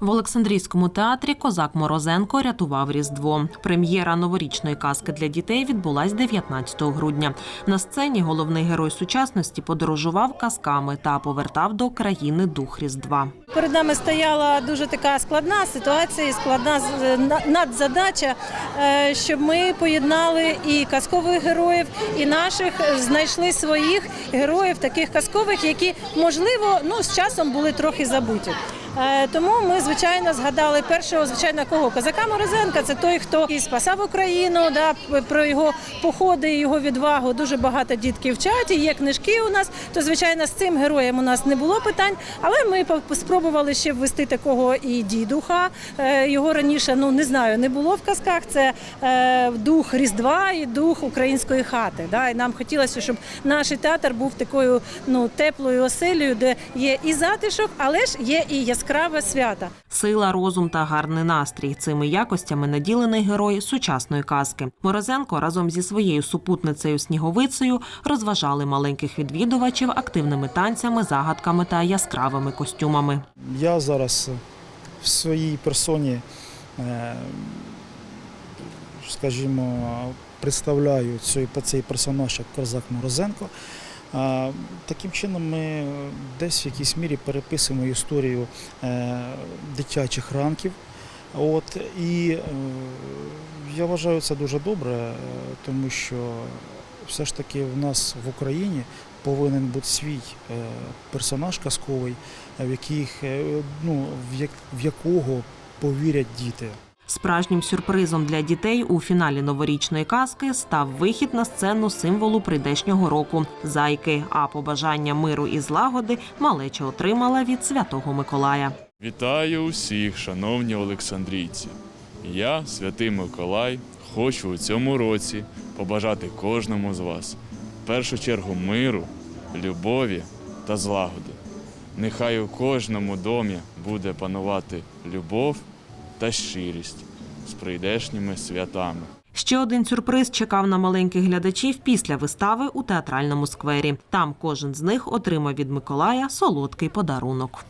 В Олександрійському театрі Козак Морозенко рятував Різдво. Прем'єра новорічної казки для дітей відбулась 19 грудня. На сцені головний герой сучасності подорожував казками та повертав до країни дух Різдва. Перед нами стояла дуже така складна ситуація, і складна на- надзадача, е, щоб ми поєднали і казкових героїв, і наших е, знайшли своїх героїв, таких казкових, які можливо ну з часом були трохи забуті. Е, Тому ми звичайно згадали першого звичайно кого козака Морозенка. Це той, хто і спасав Україну. Да про його походи, і його відвагу дуже багато дітків вчать. І є книжки у нас. То звичайно з цим героєм у нас не було питань, але ми спробували ще ввести такого і дідуха. Е, Його раніше ну не знаю, не було в казках. Це е, дух Різдва і дух української хати. Да? І нам хотілося, щоб наш театр був такою ну теплою оселею, де є і затишок, але ж є і яскраве свято. Сила, розум та гарний настрій цими якостями наділений герой сучасної казки. Морозенко разом зі своєю супутницею Сніговицею розважали маленьких відвідувачів активними танцями, загадками та яскравими костюмами. Я зараз в своїй персоні, е, скажімо, представляю цей, цей персонаж як Козак Морозенко. Таким чином ми десь в якійсь мірі переписуємо історію е, дитячих ранків. От, і е, я вважаю це дуже добре, е, тому що все ж таки в нас в Україні повинен бути свій персонаж казковий, в яких ну в якого повірять діти. Справжнім сюрпризом для дітей у фіналі новорічної казки став вихід на сцену символу прийдешнього року зайки. А побажання миру і злагоди малеча отримала від святого Миколая. Вітаю усіх, шановні олександрійці. Я, святий Миколай, хочу у цьому році побажати кожному з вас в першу чергу миру, любові та злагоди. Нехай у кожному домі буде панувати любов та щирість з прийдешніми святами. Ще один сюрприз чекав на маленьких глядачів після вистави у театральному сквері. Там кожен з них отримав від Миколая солодкий подарунок.